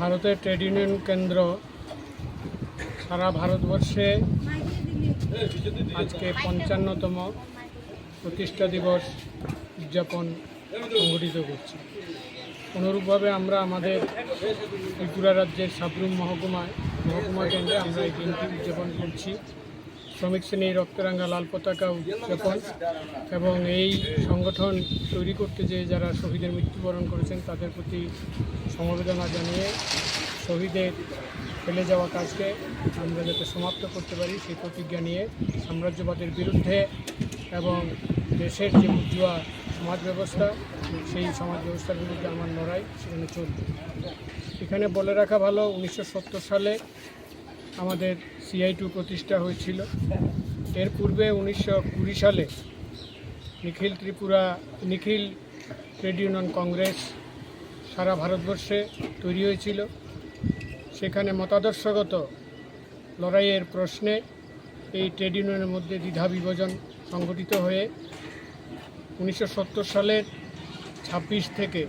ভারতের trade union কেন্দ্র সারা ভারতবর্ষে আজকে পঞ্চান্নতম প্রতিষ্ঠা দিবস উদযাপন সংগঠিত করছে। অনুরূপভাবে আমরা আমাদের ত্রিপুরা রাজ্যের সাবরুম মহকুমায়, মহকুমা কেন্দ্রে আমরা এই দিনটি উদযাপন করছি। শ্রমিক শ্রেণির রক্তরাঙ্গা লাল পতাকা উদযাপন এবং এই সংগঠন তৈরি করতে যে যারা শহীদের মৃত্যুবরণ করেছেন, তাদের প্রতি সমবেদনা জানিয়ে শহীদের ফেলে যাওয়া কাজকে আমরা যাতে সমাপ্ত করতে পারি, সেই প্রতিজ্ঞা নিয়ে সাম্রাজ্যবাদের বিরুদ্ধে এবং দেশের যে উজ্জ্বল সমাজ ব্যবস্থা, সেই সমাজ ব্যবস্থার বিরুদ্ধে আমার লড়াই সেখানে চলবে। এখানে বলে রাখা ভালো, উনিশশো সত্তর সালে আমাদের সিআই টু প্রতিষ্ঠা হয়েছিল। এর পূর্বে উনিশশো কুড়ি সালে নিখিল ত্রিপুরা, নিখিল ট্রেড ইউনিয়ন কংগ্রেস সারা ভারতবর্ষে তৈরি হয়েছিল। সেখানে মতাদর্শগত লড়াইয়ের প্রশ্নে এই ট্রেড ইউনিয়নের মধ্যে দ্বিধা বিভাজন সংগঠিত হয়ে উনিশশো সত্তর সালের ছাব্বিশ থেকে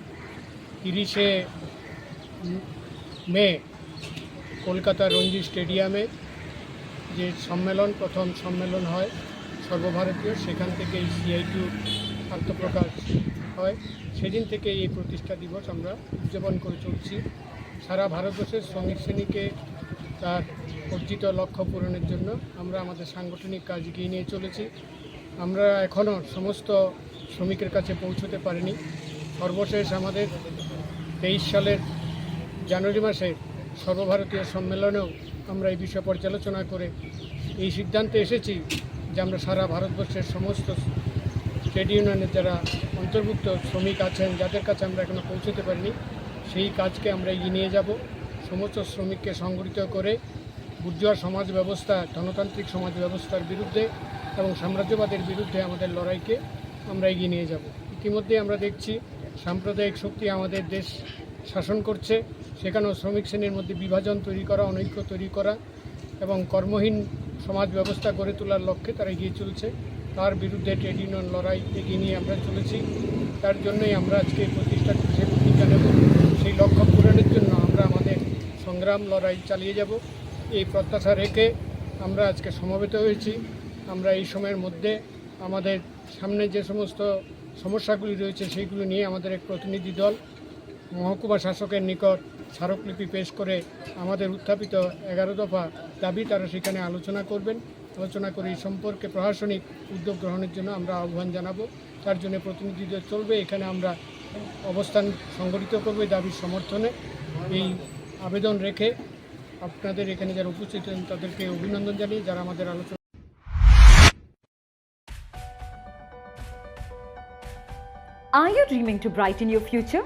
তিরিশে মে কলকাতা রঞ্জি স্টেডিয়ামে যে সম্মেলন, প্রথম সম্মেলন হয় সর্বভারতীয়, সেখান থেকে এই সিআই টু আত্মপ্রকাশ হয়। সেদিন থেকে এই প্রতিষ্ঠা দিবস আমরা উদযাপন করে চলছি। সারা ভারতবর্ষের শ্রমিক শ্রেণীকে তার অর্জিত লক্ষ্য পূরণের জন্য আমরা আমাদের সাংগঠনিক কাজ এগিয়ে নিয়ে চলেছি। আমরা এখনও সমস্ত শ্রমিকের কাছে পৌঁছতে পারিনি। সর্বশেষ আমাদের তেইশ সালের জানুয়ারি মাসে সর্বভারতীয় সম্মেলনেও আমরা এই বিষয়ে পর্যালোচনা করে এই সিদ্ধান্তে এসেছি যে আমরা সারা ভারতবর্ষের সমস্ত ট্রেড ইউনিয়নের যারা অন্তর্ভুক্ত শ্রমিক আছেন, যাদের কাছে আমরা এখনও পৌঁছতে পারিনি, সেই কাজকে আমরা এগিয়ে নিয়ে যাব। সমস্ত শ্রমিককে সংগঠিত করে বুর্জুয়া সমাজ ব্যবস্থা, গণতান্ত্রিক সমাজ ব্যবস্থার বিরুদ্ধে এবং সাম্রাজ্যবাদের বিরুদ্ধে আমাদের লড়াইকে আমরা এগিয়ে নিয়ে যাব। ইতিমধ্যে আমরা দেখছি সাম্প্রদায়িক শক্তি আমাদের দেশ শাসন করছে। সেখানেও শ্রমিক শ্রেণির মধ্যে বিভাজন তৈরি করা, অনৈক্য তৈরি করা এবং কর্মহীন সমাজ ব্যবস্থা গড়ে তোলার লক্ষ্যে তারা এগিয়ে চলছে। তার বিরুদ্ধে ট্রেড ইউনিয়ন লড়াই এগিয়ে নিয়ে আমরা চলেছি। তার জন্যই আমরা আজকে প্রতিষ্ঠা সে প্রতিজ্ঞা নেব, সেই লক্ষ্য পূরণের জন্য আমরা আমাদের সংগ্রাম লড়াই চালিয়ে যাব। এই প্রত্যাশা রেখে আমরা আজকে সমবেত হয়েছি। আমরা এই সময়ের মধ্যে আমাদের সামনে যে সমস্ত সমস্যাগুলি রয়েছে, সেইগুলো নিয়ে আমাদের এক প্রতিনিধি দল, মহকুমা শাসকের নিকট স্মারকলিপি পেশ করে আমাদের উত্থাপিত এগারো দফা দাবি তারা সেখানে আলোচনা করবেন। আলোচনা করে এই সম্পর্কে প্রশাসনিক উদ্যোগ গ্রহণের জন্য আমরা আহ্বান জানাব। তার জন্য প্রতিনিধিদের চলবে। এখানে আমরা অবস্থান সংগঠিত করবে দাবির সমর্থনে। এই আবেদন রেখে আপনাদের এখানে যারা উপস্থিত হন তাদেরকে অভিনন্দন জানিয়ে যারা আমাদের আলোচনা Are you dreaming to brighten your future?